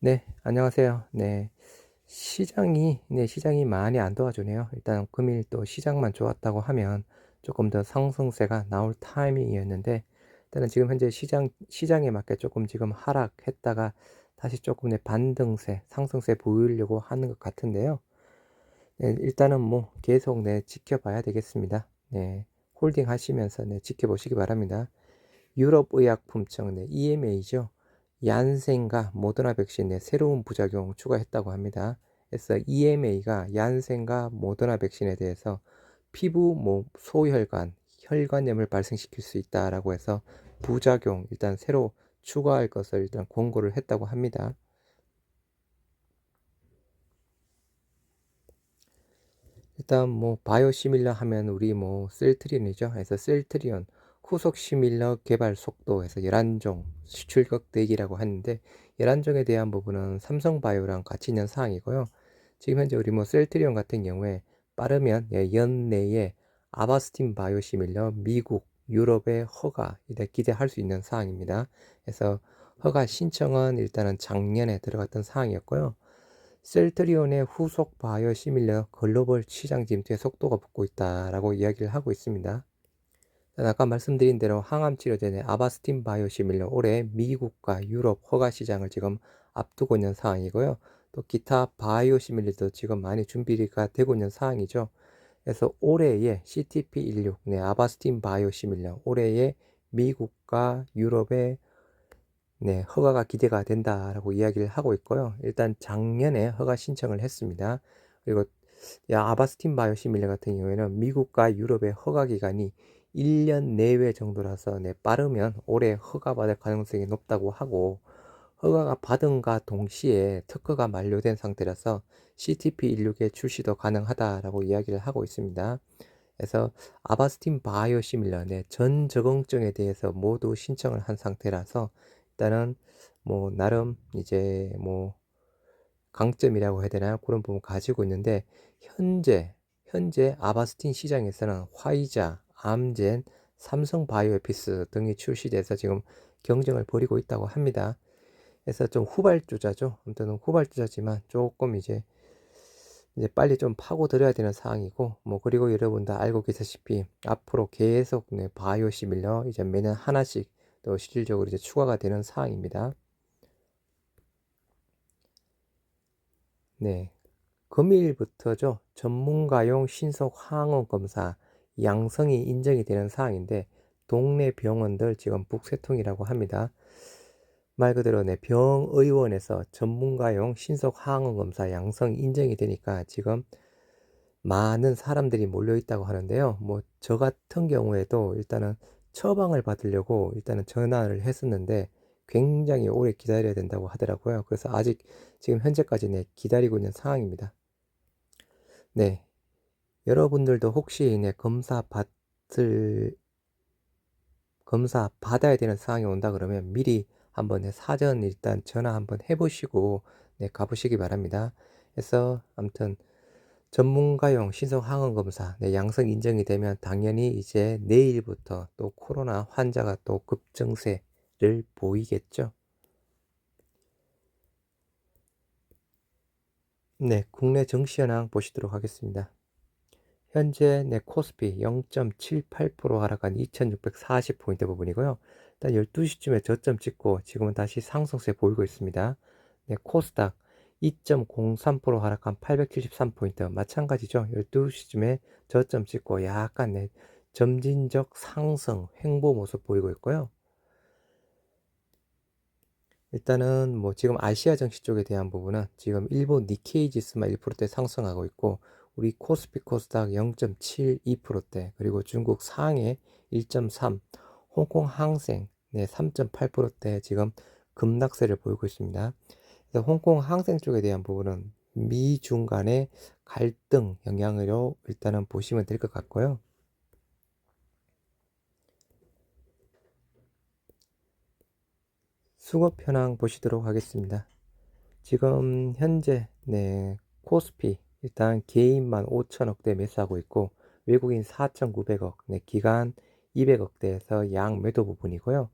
네, 안녕하세요. 네, 시장이, 네, 시장이 많이 안 도와주네요. 일단 금일 또 시장만 좋았다고 하면 조금 더 상승세가 나올 타이밍이었는데, 일단은 지금 현재 시장, 시장에 맞게 조금 지금 하락했다가 다시 조금 내 반등세, 상승세 보이려고 하는 것 같은데요. 네, 일단은 뭐 계속 네, 지켜봐야 되겠습니다. 네, 홀딩 하시면서 네, 지켜보시기 바랍니다. 유럽의약품청 네, EMA죠. 얀센과 모더나 백신의 새로운 부작용 추가했다고 합니다. 그래서 EMA가 얀센과 모더나 백신에 대해서 피부 뭐 소혈관, 혈관염을 발생시킬 수 있다라고 해서 부작용 일단 새로 추가할 것을 일단 권고를 했다고 합니다. 일단 뭐 바이오시밀러 하면 우리 뭐 셀트리온이죠. 그래서 셀트리온 후속 시밀러 개발 속도에서 11종 출격 대기라고 하는데 11종에 대한 부분은 삼성바이오랑 같이 있는 사항이고요. 지금 현재 우리 뭐 셀트리온 같은 경우에 빠르면 예, 연내에 아바스틴 바이오 시밀러 미국, 유럽의 허가 이제 기대할 수 있는 사항입니다. 그래서 허가 신청은 일단은 작년에 들어갔던 사항이었고요. 셀트리온의 후속 바이오 시밀러 글로벌 시장 진퇴 속도가 붙고 있다라고 이야기를 하고 있습니다. 아까 말씀드린 대로 항암 치료제의 아바스틴 바이오시밀러 올해 미국과 유럽 허가 시장을 지금 앞두고 있는 상황이고요. 또 기타 바이오시밀러도 지금 많이 준비가 되고 있는 상황이죠. 그래서 올해의 CTP16, 네, 아바스틴 바이오시밀러 올해의 미국과 유럽의 네, 허가가 기대가 된다라고 이야기를 하고 있고요. 일단 작년에 허가 신청을 했습니다. 그리고 아바스틴 바이오시밀러 같은 경우에는 미국과 유럽의 허가 기간이 1년 내외 정도라서 네, 빠르면 올해 허가받을 가능성이 높다고 하고 허가가 받은과 동시에 특허가 만료된 상태라서 CTP16의 출시도 가능하다라고 이야기를 하고 있습니다. 그래서 아바스틴 바이오 시밀러 네, 전 적응증에 대해서 모두 신청을 한 상태라서 일단은 뭐 나름 이제 뭐 강점이라고 해야 되나요? 그런 부분 가지고 있는데 현재 현재 아바스틴 시장에서는 화이자, 암젠, 삼성 바이오에피스 등이 출시돼서 지금 경쟁을 벌이고 있다고 합니다. 그래서 좀 후발주자죠. 아무튼 후발주자지만 조금 이제 이제 빨리 좀 파고들어야 되는 상황이고 뭐 그리고 여러분 다 알고 계시다시피 앞으로 계속 네, 바이오 시밀러 이제 매년 하나씩 또 실질적으로 이제 추가가 되는 사항입니다. 네. 금일부터죠. 전문가용 신속 항원 검사 양성이 인정이 되는 사항인데 동네 병원들 지금 북새통이라고 합니다. 말 그대로 내 병의원에서 전문가용 신속 항원 검사 양성 인정이 되니까 지금 많은 사람들이 몰려 있다고 하는데요. 뭐 저 같은 경우에도 일단은 처방을 받으려고 일단은 전화를 했었는데 굉장히 오래 기다려야 된다고 하더라고요. 그래서 아직 지금 현재까지 네, 기다리고 있는 상황입니다. 네. 여러분들도 혹시 네, 검사 받을 검사 받아야 되는 상황이 온다 그러면 미리 한번 네, 사전 일단 전화 한번 해보시고 네, 가보시기 바랍니다. 그래서 아무튼 전문가용 신속 항원 검사 네, 양성 인정이 되면 당연히 이제 내일부터 또 코로나 환자가 또 급증세를 보이겠죠. 네, 국내 정시 현황 보시도록 하겠습니다. 현재 내 코스피 0.78% 하락한 2640포인트 부분이고요. 일단 12시쯤에 저점 찍고 지금은 다시 상승세 보이고 있습니다. 네, 코스닥 2.03% 하락한 873포인트 마찬가지죠. 12시쯤에 저점 찍고 약간 네, 점진적 상승 횡보 모습 보이고 있고요. 일단은 뭐 지금 아시아 증시 쪽에 대한 부분은 지금 일본 니케이 지수만 1%대 상승하고 있고 우리 코스피 코스닥 0.72%대 그리고 중국 상해 1.3 홍콩 항생 네 3.8%대 지금 급락세를 보이고 있습니다. 그래서 홍콩 항생 쪽에 대한 부분은 미중 간의 갈등 영향으로 일단은 보시면 될 것 같고요. 수급 현황 보시도록 하겠습니다. 지금 현재 네 코스피 일단 개인만 5천억대 매수하고 있고 외국인 4,900억 네 기간 200억대에서 양 매도 부분이고요.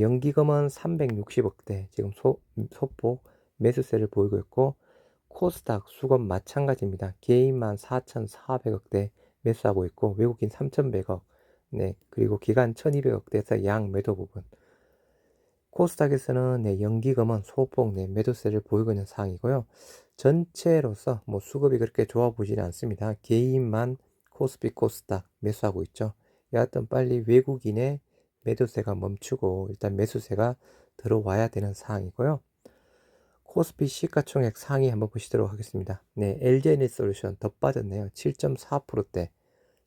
연기금은 360억대 지금 소, 소폭 매수세를 보이고 있고 코스닥 수급 마찬가지입니다. 개인만 4,400억대 매수하고 있고 외국인 3,100억 네 그리고 기간 1,200억대에서 양 매도 부분 코스닥에서는 네, 연기금은 소폭 네, 매도세를 보이고 있는 상황이고요. 전체로서 뭐 수급이 그렇게 좋아 보이지는 않습니다. 개인만 코스피 코스닥 매수하고 있죠. 여하튼 빨리 외국인의 매도세가 멈추고 일단 매수세가 들어와야 되는 상황이고요. 코스피 시가총액 상위 한번 보시도록 하겠습니다. 네, LG에너지 솔루션 더 빠졌네요. 7.4%대.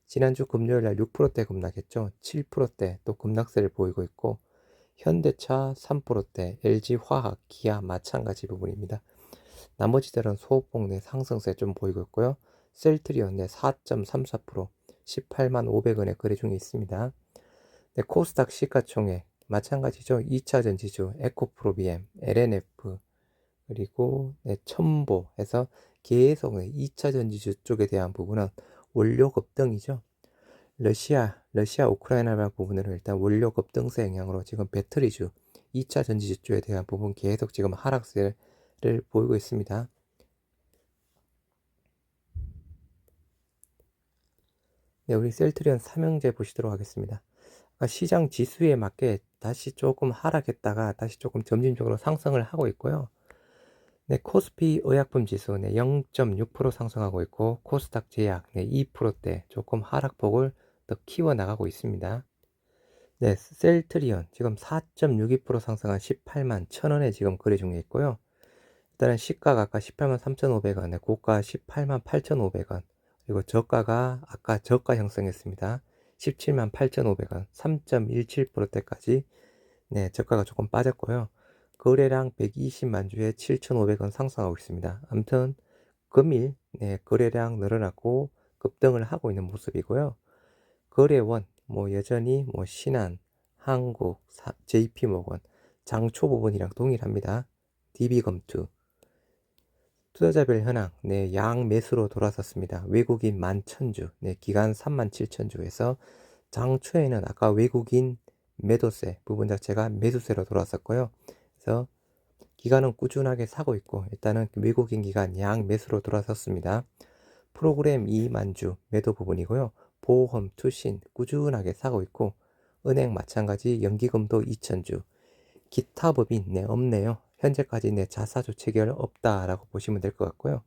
지난주 금요일 날 6%대 급락했죠. 7%대 또 급락세를 보이고 있고 현대차 3%대, LG화학, 기아 마찬가지 부분입니다. 나머지들은 소폭 내 상승세 좀 보이고 있고요. 셀트리온 내 4.34%, 18만 500원에 거래 중에 있습니다. 네, 코스닥 시가총액 마찬가지죠. 2차 전 지주, 에코프로비엠, LNF 그리고 네, 첨보 해서 계속 네, 2차 전 지주 쪽에 대한 부분은 원료 급등이죠. 러시아, 러시아 우크라이나 부분으로 일단 원료 급등세 영향으로 지금 배터리주, 2차 전지주에 대한 부분 계속 지금 하락세를 보이고 있습니다. 네, 우리 셀트리온 삼형제 보시도록 하겠습니다. 시장 지수에 맞게 다시 조금 하락했다가 다시 조금 점진적으로 상승을 하고 있고요. 네, 코스피 의약품 지수 네, 0.6% 상승하고 있고 코스닥 제약 네, 2%대 조금 하락폭을 더 키워 나가고 있습니다. 네, 셀트리온 지금 4.62% 상승한 18만 1000원에 지금 거래 중에 있고요. 일단은 시가가 아까 18만 3,500원, 네, 고가 18만 8,500원, 그리고 저가가 아까 저가 형성했습니다. 17만 8,500원, 3.17%대까지 네, 저가가 조금 빠졌고요. 거래량 120만 주에 7,500원 상승하고 있습니다. 아무튼 금일 네, 거래량 늘어났고 급등을 하고 있는 모습이고요. 거래원 뭐 여전히 뭐 신한, 한국, JP모건 장초 부분이랑 동일합니다. DB검투 투자자별 현황 네, 양 매수로 돌아섰습니다. 외국인 11,000주, 네, 기간 37,000주에서 장초에는 아까 외국인 매도세 부분 자체가 매수세로 돌아섰고요. 그래서 기간은 꾸준하게 사고 있고 일단은 외국인 기간 양 매수로 돌아섰습니다. 프로그램 2만주 매도 부분이고요. 보험, 투신 꾸준하게 사고 있고 은행 마찬가지 연기금도 2천주 기타 법인 네 없네요. 현재까지 내 자사주 체결 없다라고 보시면 될 것 같고요.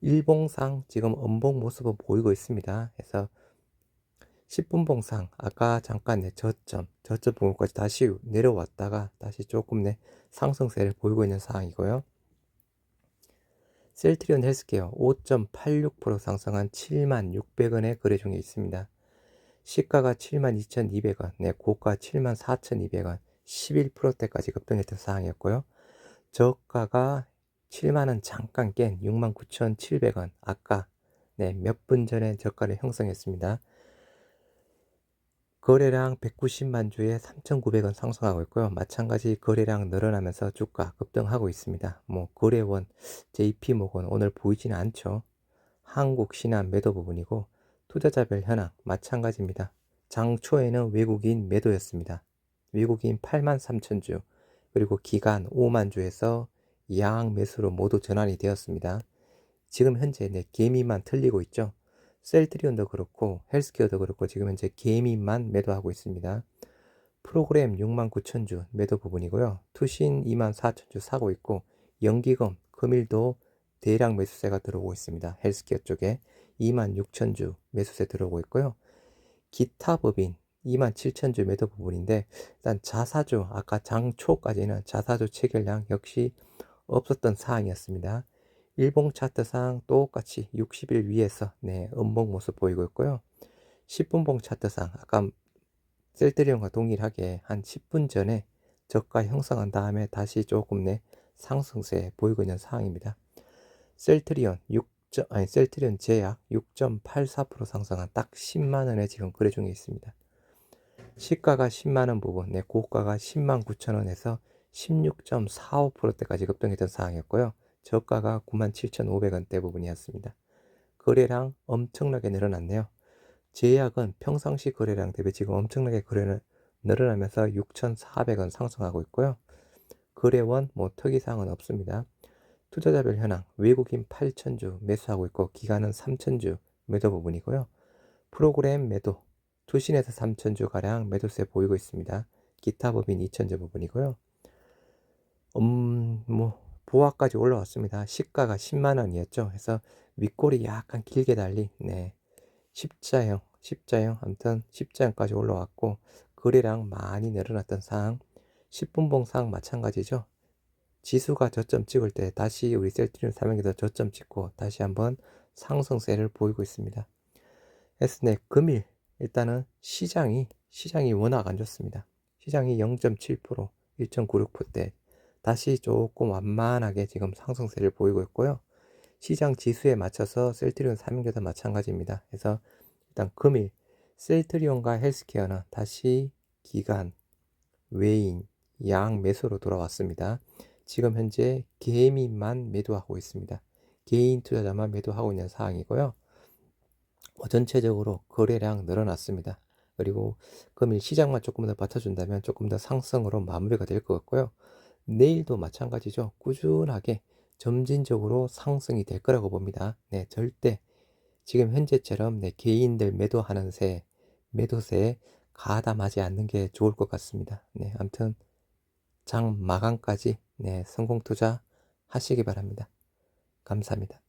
일봉상 지금 음봉 모습은 보이고 있습니다. 그래서 10분봉상 아까 잠깐 내 저점 저점 부분까지 다시 내려왔다가 다시 조금 내 상승세를 보이고 있는 상황이고요. 셀트리온 헬스케어 5.86% 상승한 7만 600원에 거래 중에 있습니다. 시가가 7만 2,200원, 네, 고가 7만 4,200원, 11%대까지 급등했던 상황이었고요. 저가가 7만원 잠깐 깬 69,700원, 아까 네, 몇 분 전에 저가를 형성했습니다. 거래량 190만 주에 3,900원 상승하고 있고요. 마찬가지 거래량 늘어나면서 주가 급등하고 있습니다. 뭐 거래원, JP모건 오늘 보이지는 않죠. 한국 신한 매도 부분이고 투자자별 현황 마찬가지입니다. 장 초에는 외국인 매도였습니다. 외국인 8만 3천 주 그리고 기간 5만 주에서 양 매수로 모두 전환이 되었습니다. 지금 현재 내 개미만 틀리고 있죠. 셀트리온도 그렇고 헬스케어도 그렇고 지금 현재 개미만 매도하고 있습니다. 프로그램 6만 9천 주 매도 부분이고요. 투신 2만 4천 주 사고 있고 연기금 금일도 대량 매수세가 들어오고 있습니다. 헬스케어 쪽에 2만 6천 주 매수세 들어오고 있고요. 기타 법인 2만 7천 주 매도 부분인데 일단 자사주 아까 장초까지는 자사주 체결량 역시 없었던 사항이었습니다. 일봉 차트상 똑같이 60일 위에서 네, 음봉 모습 보이고 있고요. 10분봉 차트상 아까 셀트리온과 동일하게 한 10분 전에 저가 형성한 다음에 다시 조금 내 상승세 보이고 있는 상황입니다. 셀트리온 6 아니 셀트리온 제약 6.84% 상승한 딱 10만 원에 지금 거래 중에 있습니다. 시가가 10만 원 부분, 내 고가가 10만 9천 원에서 16.45%대까지 급등했던 상황이었고요. 저가가 97,500원대 부분이었습니다. 거래량 엄청나게 늘어났네요. 제약은 평상시 거래량 대비 지금 엄청나게 거래를 늘어나면서 6,400원 상승하고 있고요. 거래원 뭐 특이사항은 없습니다. 투자자별 현황 외국인 8천주 매수하고 있고 기간은 3천주 매도 부분이고요. 프로그램 매도 투신에서 3천주 가량 매도세 보이고 있습니다. 기타 법인 2천주 부분이고요. 음, 뭐 보합까지 올라왔습니다. 시가가 10만 원이었죠. 그래서 윗골이 약간 길게 달린 네. 십자형, 십자형 아무튼 십자형까지 올라왔고 거래량 많이 늘어났던 상황 10분봉 상황 마찬가지죠. 지수가 저점 찍을 때 다시 우리 셀트리온 사명에서 저점 찍고 다시 한번 상승세를 보이고 있습니다. 네, 금일 일단은 시장이 시장이 워낙 안 좋습니다. 시장이 0.7% 1.96%대 다시 조금 완만하게 지금 상승세를 보이고 있고요. 시장 지수에 맞춰서 셀트리온 3인교도 마찬가지입니다. 그래서 일단 금일 셀트리온과 헬스케어는 다시 기간, 외인, 양 매수로 돌아왔습니다. 지금 현재 개미만 매도하고 있습니다. 개인 투자자만 매도하고 있는 상황이고요. 어, 전체적으로 거래량 늘어났습니다. 그리고 금일 시장만 조금 더 받쳐준다면 조금 더 상승으로 마무리가 될 것 같고요. 내일도 마찬가지죠. 꾸준하게 점진적으로 상승이 될 거라고 봅니다. 네, 절대 지금 현재처럼 네, 개인들 매도하는 새, 매도세에 가담하지 않는 게 좋을 것 같습니다. 네, 아무튼 장 마감까지 네, 성공 투자 하시기 바랍니다. 감사합니다.